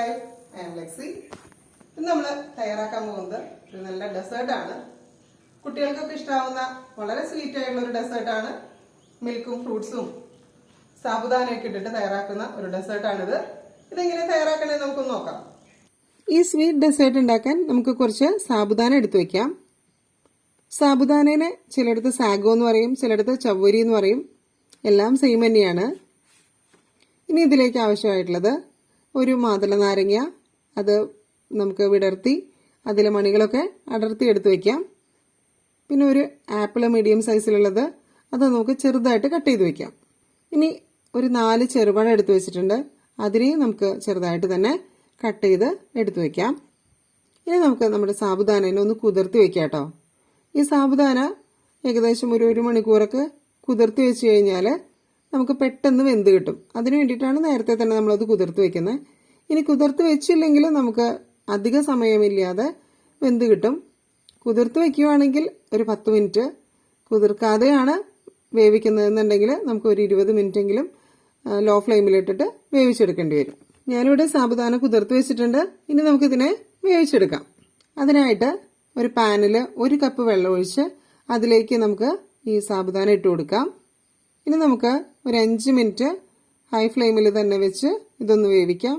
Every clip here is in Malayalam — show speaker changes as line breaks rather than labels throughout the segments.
ടു ഐ എം ഇന്ന് നമ്മൾ തയ്യാറാക്കാൻ പോകുന്നത് ഒരു നല്ല ഡെസേർട്ടാണ് കുട്ടികൾക്കൊക്കെ ഇഷ്ടാവുന്ന വളരെ സ്വീറ്റ് ആയിട്ടുള്ള ഒരു ഡെസേർട്ടാണ് മിൽക്കും ഫ്രൂട്ട്സും സാബുദാനയൊക്കെ ഇട്ടിട്ട് തയ്യാറാക്കുന്ന ഒരു ഡെസേർട്ടാണിത് ഇതെങ്ങനെ തയ്യാറാക്കണേ നമുക്കൊന്ന് നോക്കാം. ഈ സ്വീറ്റ് ഡെസേർട്ട് ഉണ്ടാക്കാൻ നമുക്ക് കുറച്ച് സാബുദാന എടുത്തു വയ്ക്കാം സാബുദാനേനെ ചിലയിടത്ത് സാഗോ എന്ന് പറയും ചിലയിടത്ത് ചവ്വരി എന്ന് പറയും. എല്ലാം സെയിം തന്നെയാണ്. ഇനി ഇതിലേക്ക് ആവശ്യമായിട്ടുള്ളത് ഒരു മാതള നാരങ്ങ അത് നമുക്ക് വിടർത്തി അതിലെ മണികളൊക്കെ അടർത്തി എടുത്ത് വയ്ക്കാം പിന്നെ ഒരു ആപ്പിൾ മീഡിയം സൈസിലുള്ളത് അത് നമുക്ക് ചെറുതായിട്ട് കട്ട് ചെയ്ത് വെക്കാം. ഇനി ഒരു നാല് ചെറുപഴം എടുത്ത് വെച്ചിട്ടുണ്ട്. അതിനെയും നമുക്ക് ചെറുതായിട്ട് തന്നെ കട്ട് ചെയ്ത് എടുത്ത് വെക്കാം. ഇനി നമുക്ക് നമ്മുടെ സാബുദാനേനെ ഒന്ന് കുതിർത്തി വെക്കാം കേട്ടോ. ഈ സാബുദാന ഏകദേശം ഒരു ഒരു മണിക്കൂറൊക്കെ കുതിർത്തി വെച്ച് കഴിഞ്ഞാൽ നമുക്ക് പെട്ടെന്ന് വെന്ത് കിട്ടും. അതിന് വേണ്ടിയിട്ടാണ് നേരത്തെ തന്നെ നമ്മളത് കുതിർത്ത് വെക്കുന്നത്. ഇനി കുതിർത്ത് വെച്ചില്ലെങ്കിൽ നമുക്ക് അധിക സമയമില്ലാതെ വെന്ത് കിട്ടും. കുതിർത്ത് വെക്കുകയാണെങ്കിൽ ഒരു പത്ത് മിനിറ്റ്. കുതിർക്കാതെയാണ് വേവിക്കുന്നതെന്നുണ്ടെങ്കിൽ നമുക്ക് ഒരു ഇരുപത് മിനിറ്റെങ്കിലും ലോ ഫ്ലെയിമിലിട്ടിട്ട് വേവിച്ചെടുക്കേണ്ടി വരും. ഞാനിവിടെ സാബുദാന കുതിർത്ത് വെച്ചിട്ടുണ്ട്. ഇനി നമുക്കിതിനെ വേവിച്ചെടുക്കാം. അതിനായിട്ട് ഒരു പാനിൽ ഒരു കപ്പ് വെള്ളം ഒഴിച്ച് അതിലേക്ക് നമുക്ക് ഈ സാബുദാന ഇട്ട് കൊടുക്കാം. ഇനി നമുക്ക് ഒരു അഞ്ച് മിനിറ്റ് ഹൈ ഫ്ലെയിമിൽ തന്നെ വെച്ച് ഇതൊന്ന് വേവിക്കാം.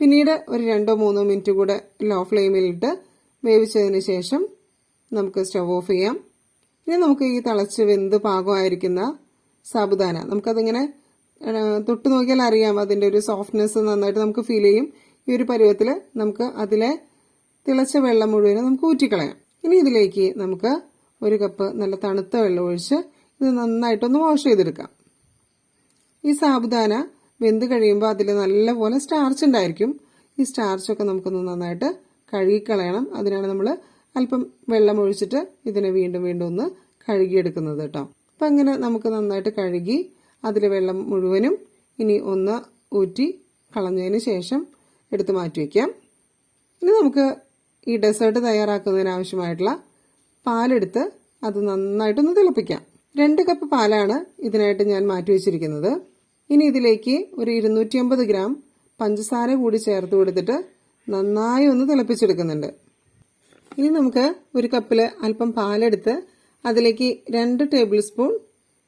പിന്നീട് ഒരു രണ്ടോ മൂന്നോ മിനിറ്റ് കൂടെ ലോ ഫ്ലെയിമിലിട്ട് വേവിച്ചതിന് ശേഷം നമുക്ക് സ്റ്റവ് ഓഫ് ചെയ്യാം. ഇനി നമുക്ക് ഈ തിളച്ച് വെന്ത് പാകമായിരിക്കുന്ന സാബുദാന നമുക്കതിങ്ങനെ തൊട്ട് നോക്കിയാൽ അറിയാം അതിന്റെ ഒരു സോഫ്റ്റ്നെസ് നന്നായിട്ട് നമുക്ക് ഫീൽ ചെയ്യും. ഈ ഒരു പരുവത്തിൽ നമുക്ക് അതിലെ തിളച്ച വെള്ളം മുഴുവനും നമുക്ക് ഊറ്റിക്കളയാം. ഇനി ഇതിലേക്ക് നമുക്ക് ഒരു കപ്പ് നല്ല തണുത്ത വെള്ളം ഒഴിച്ച് ഇത് നന്നായിട്ടൊന്ന് വാഷ് ചെയ്തെടുക്കാം. ഈ സാബുദാന വെന്ത് കഴിയുമ്പോൾ അതിൽ നല്ലപോലെ സ്റ്റാർച്ച് ഉണ്ടായിരിക്കും. ഈ സ്റ്റാർച്ചൊക്കെ നമുക്കൊന്ന് നന്നായിട്ട് കഴുകിക്കളയണം. അതിനാണ് നമ്മൾ അല്പം വെള്ളം ഒഴിച്ചിട്ട് ഇതിനെ വീണ്ടും വീണ്ടും ഒന്ന് കഴുകിയെടുക്കുന്നത് കേട്ടോ. അപ്പം അങ്ങനെ നമുക്ക് നന്നായിട്ട് കഴുകി അതിലെ വെള്ളം മുഴുവനും ഇനി ഒന്ന് ഊറ്റി കളഞ്ഞതിന് ശേഷം എടുത്ത് മാറ്റി വയ്ക്കാം ഇനി നമുക്ക് ഈ ഡെസേർട്ട് തയ്യാറാക്കുന്നതിന് ആവശ്യമായിട്ടുള്ള പാലെടുത്ത് അത് നന്നായിട്ടൊന്ന് തിളപ്പിക്കാം. രണ്ട് കപ്പ് പാലാണ് ഇതിനായിട്ട് ഞാൻ മാറ്റി വെച്ചിരിക്കുന്നത്. ഇനി ഇതിലേക്ക് ഒരു ഇരുന്നൂറ്റി അമ്പത് ഗ്രാം പഞ്ചസാര കൂടി ചേർത്ത് കൊടുത്തിട്ട് നന്നായി ഒന്ന് തിളപ്പിച്ചെടുക്കുന്നുണ്ട്. ഇനി നമുക്ക് ഒരു കപ്പിൽ അല്പം പാലെടുത്ത് അതിലേക്ക് രണ്ട് ടേബിൾ സ്പൂൺ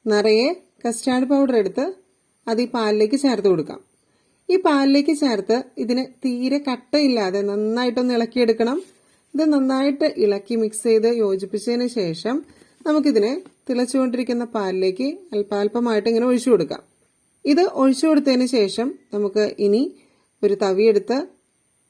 നിറയെ കസ്റ്റാർഡ് പൗഡർ എടുത്ത് അത് ഈ പാലിലേക്ക് ചേർത്ത് കൊടുക്കാം. ഈ പാലിലേക്ക് ചേർത്ത് ഇതിന് തീരെ കട്ടയില്ലാതെ നന്നായിട്ടൊന്ന് ഇളക്കിയെടുക്കണം. ഇത് നന്നായിട്ട് ഇളക്കി മിക്സ് ചെയ്ത് യോജിപ്പിച്ചതിന് ശേഷം നമുക്കിതിനെ തിളച്ചുകൊണ്ടിരിക്കുന്ന പാലിലേക്ക് അല്പാൽപമായിട്ട് ഇങ്ങനെ ഒഴിച്ചു കൊടുക്കാം. ഇത് ഒഴിച്ചു കൊടുത്തതിന് ശേഷം നമുക്ക് ഇനി ഒരു തവിയെടുത്ത്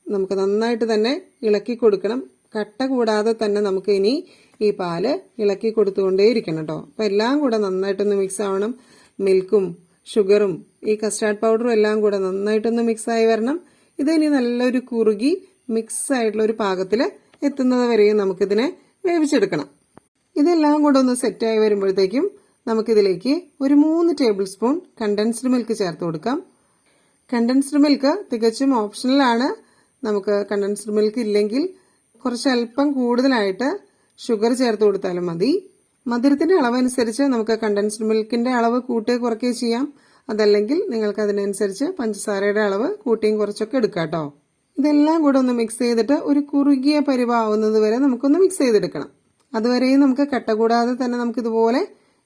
നമുക്ക് നന്നായിട്ട് തന്നെ ഇളക്കി കൊടുക്കണം. കട്ട കൂടാതെ തന്നെ നമുക്ക് ഇനി ഈ പാൽ ഇളക്കി കൊടുത്തുകൊണ്ടേയിരിക്കണം കേട്ടോ. അപ്പം എല്ലാം കൂടെ നന്നായിട്ടൊന്ന് മിക്സ് ആവണം. മിൽക്കും ഷുഗറും ഈ കസ്റ്റാർഡ് പൗഡറും എല്ലാം കൂടെ നന്നായിട്ടൊന്ന് മിക്സ് ആയി വരണം. ഇത് ഇനി നല്ലൊരു കുറുകി മിക്സ് ആയിട്ടുള്ള ഒരു പാകത്തിൽ എത്തുന്നത് വരെയും നമുക്കിതിനെ വേവിച്ചെടുക്കണം. ഇതെല്ലാം കൂടെ ഒന്ന് സെറ്റായി വരുമ്പോഴത്തേക്കും നമുക്കിതിലേക്ക് ഒരു മൂന്ന് ടേബിൾ സ്പൂൺ കണ്ടൻസ്ഡ് മിൽക്ക് ചേർത്ത് കൊടുക്കാം. കണ്ടൻസ്ഡ് മിൽക്ക് തികച്ചും ഓപ്ഷണലാണ് നമുക്ക് കണ്ടൻസ്ഡ് മിൽക്ക് ഇല്ലെങ്കിൽ കുറച്ച് അല്പം കൂടുതലായിട്ട് ഷുഗർ ചേർത്ത് കൊടുത്താലും മതി. മധുരത്തിന്റെ അളവനുസരിച്ച് നമുക്ക് കണ്ടൻസ്ഡ് മിൽക്കിന്റെ അളവ് കൂട്ടുകയോ കുറയ്ക്കുകയോ ചെയ്യാം. അതല്ലെങ്കിൽ നിങ്ങൾക്ക് അതിനനുസരിച്ച് പഞ്ചസാരയുടെ അളവ് കൂട്ടിയും കുറച്ചൊക്കെ എടുക്കാം കേട്ടോ. ഇതെല്ലാം കൂടെ ഒന്ന് മിക്സ് ചെയ്തിട്ട് ഒരു കുറുകിയ പരിവാവുന്നത് വരെ നമുക്കൊന്ന് മിക്സ് ചെയ്തെടുക്കണം. അതുവരെയും നമുക്ക് കട്ട കൂടാതെ തന്നെ നമുക്ക് ഇതുപോലെ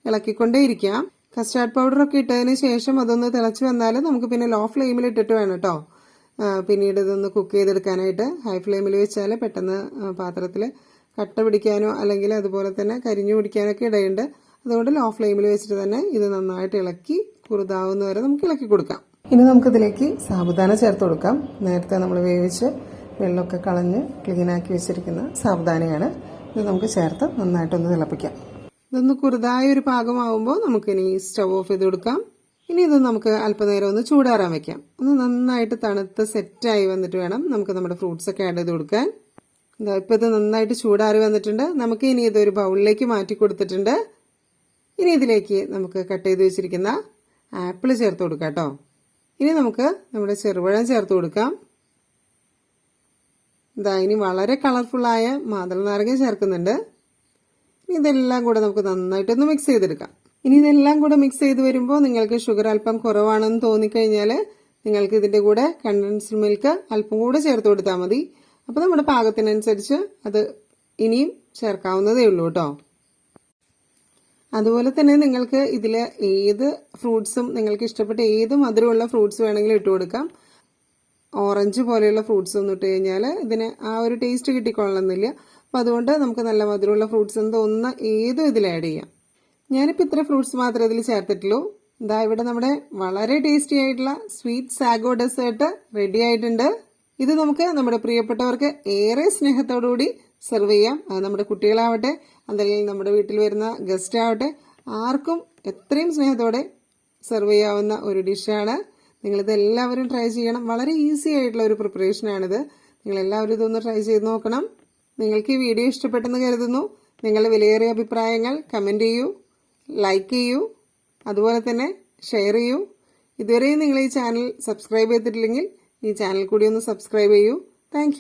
ഇളക്കിക്കൊണ്ടേയിരിക്കാം. കസ്റ്റാർഡ് പൗഡർ ഒക്കെ ഇട്ടതിന് ശേഷം അതൊന്ന് തിളച്ച് വന്നാൽ നമുക്ക് പിന്നെ ലോ ഫ്ലെയിമിൽ ഇട്ടിട്ട് വേണം കേട്ടോ പിന്നീട് ഇതൊന്ന് കുക്ക് ചെയ്തെടുക്കാനായിട്ട്. ഹൈ ഫ്ലെയിമിൽ വെച്ചാൽ പെട്ടെന്ന് പാത്രത്തിൽ കട്ട പിടിക്കാനോ അല്ലെങ്കിൽ അതുപോലെ തന്നെ കരിഞ്ഞു പിടിക്കാനോ ഒക്കെ ഇടയുണ്ട്. അതുകൊണ്ട് ലോ ഫ്ലെയിമിൽ വെച്ചിട്ട് തന്നെ ഇത് നന്നായിട്ട് ഇളക്കി കുറുതാവുന്ന വരെ നമുക്ക് ഇളക്കി കൊടുക്കാം. ഇനി നമുക്കിതിലേക്ക് സാബുദാന ചേർത്ത് കൊടുക്കാം. നേരത്തെ നമ്മൾ വേവിച്ച് വെള്ളമൊക്കെ കളഞ്ഞ് ക്ലീനാക്കി വെച്ചിരിക്കുന്ന സാബുദാനയാണ് ഇത് നമുക്ക് ചേർത്ത് നന്നായിട്ടൊന്ന് തിളപ്പിക്കാം. ഇതൊന്ന് കുറുതായ ഒരു പാകമാവുമ്പോൾ നമുക്കിനി സ്റ്റവ് ഓഫ് ചെയ്ത് കൊടുക്കാം. ഇനി ഇത് നമുക്ക് അല്പനേരം ഒന്ന് ചൂടാറാൻ വെക്കാം. ഒന്ന് നന്നായിട്ട് തണുത്ത് സെറ്റായി വന്നിട്ട് വേണം നമുക്ക് നമ്മുടെ ഫ്രൂട്ട്സ് ഒക്കെ ആഡ് ചെയ്ത് കൊടുക്കാൻ. ഇതാ ഇപ്പം ഇത് നന്നായിട്ട് ചൂടാറി വന്നിട്ടുണ്ട്. നമുക്ക് ഇനി ഇതൊരു ബൗളിലേക്ക് മാറ്റി കൊടുത്തിട്ടുണ്ട്. ഇനി ഇതിലേക്ക് നമുക്ക് കട്ട് ചെയ്ത് വെച്ചിരിക്കുന്ന ആപ്പിൾ ചേർത്ത് കൊടുക്കാം കേട്ടോ. ഇനി നമുക്ക് നമ്മുടെ ചെറുപഴം ചേർത്ത് കൊടുക്കാം. ഇതാ ഇനി വളരെ കളർഫുള്ളായ മാതള നാരങ്ങ ചേർക്കുന്നുണ്ട്. ഇതെല്ലാം കൂടെ നമുക്ക് നന്നായിട്ടൊന്ന് മിക്സ് ചെയ്തെടുക്കാം. ഇനി ഇതെല്ലാം കൂടെ മിക്സ് ചെയ്ത് വരുമ്പോൾ നിങ്ങൾക്ക് ഷുഗർ അല്പം കുറവാണെന്ന് തോന്നിക്കഴിഞ്ഞാൽ നിങ്ങൾക്ക് ഇതിന്റെ കൂടെ കണ്ടൻസ്ഡ് മിൽക്ക് അല്പം കൂടെ ചേർത്ത് കൊടുത്താൽ മതി. അപ്പോൾ നമ്മുടെ പാകത്തിനനുസരിച്ച് അത് ഇനിയും ചേർക്കാവുന്നതേ ഉള്ളൂ കേട്ടോ. അതുപോലെ തന്നെ നിങ്ങൾക്ക് ഇതിൽ ഏത് ഫ്രൂട്ട്സും നിങ്ങൾക്ക് ഇഷ്ടപ്പെട്ട ഏത് മധുരമുള്ള ഫ്രൂട്ട്സ് വേണമെങ്കിലും ഇട്ട് കൊടുക്കാം. ഓറഞ്ച് പോലെയുള്ള ഫ്രൂട്ട്സ് ഒന്നും ഇട്ട് കഴിഞ്ഞാൽ ഇതിന് ആ ഒരു ടേസ്റ്റ് കിട്ടിക്കൊള്ളണമെന്നില്ല. അപ്പം അതുകൊണ്ട് നമുക്ക് നല്ല മധുരമുള്ള ഫ്രൂട്ട്സ് എന്ന് തോന്നുന്ന ഏതും ഇതിൽ ആഡ് ചെയ്യാം. ഞാനിപ്പോൾ ഇത്ര ഫ്രൂട്ട്സ് മാത്രമേ ഇതിൽ ചേർത്തിട്ടുള്ളൂ. ഇതാ ഇവിടെ നമ്മുടെ വളരെ ടേസ്റ്റി ആയിട്ടുള്ള സ്വീറ്റ് സാഗോ ഡെസേർട്ട് റെഡി ആയിട്ടുണ്ട്. ഇത് നമുക്ക് നമ്മുടെ പ്രിയപ്പെട്ടവർക്ക് ഏറെ സ്നേഹത്തോടുകൂടി സെർവ് ചെയ്യാം. അത് നമ്മുടെ കുട്ടികളാവട്ടെ അതല്ലെങ്കിൽ നമ്മുടെ വീട്ടിൽ വരുന്ന ഗസ്റ്റ് ആവട്ടെ ആർക്കും എത്രയും സ്നേഹത്തോടെ സെർവ് ചെയ്യാവുന്ന ഒരു ഡിഷാണ്. നിങ്ങളിത് എല്ലാവരും ട്രൈ ചെയ്യണം. വളരെ ഈസി ആയിട്ടുള്ള ഒരു പ്രിപ്പറേഷനാണിത് നിങ്ങൾ എല്ലാവരും ഇതൊന്ന് ട്രൈ ചെയ്ത് നോക്കണം. നിങ്ങൾക്ക് ഈ വീഡിയോ ഇഷ്ടപ്പെട്ടെന്ന് കരുതുന്നു. നിങ്ങളുടെ വിലയേറിയ അഭിപ്രായങ്ങൾ കമന്റ് ചെയ്യൂ ലൈക്ക് ചെയ്യൂ അതുപോലെ തന്നെ ഷെയർ ചെയ്യൂ. ഇതുവരെയും നിങ്ങൾ ഈ ചാനൽ സബ്സ്ക്രൈബ് ചെയ്തിട്ടില്ലെങ്കിൽ ഈ ചാനൽ കൂടി ഒന്ന് സബ്സ്ക്രൈബ് ചെയ്യൂ. താങ്ക്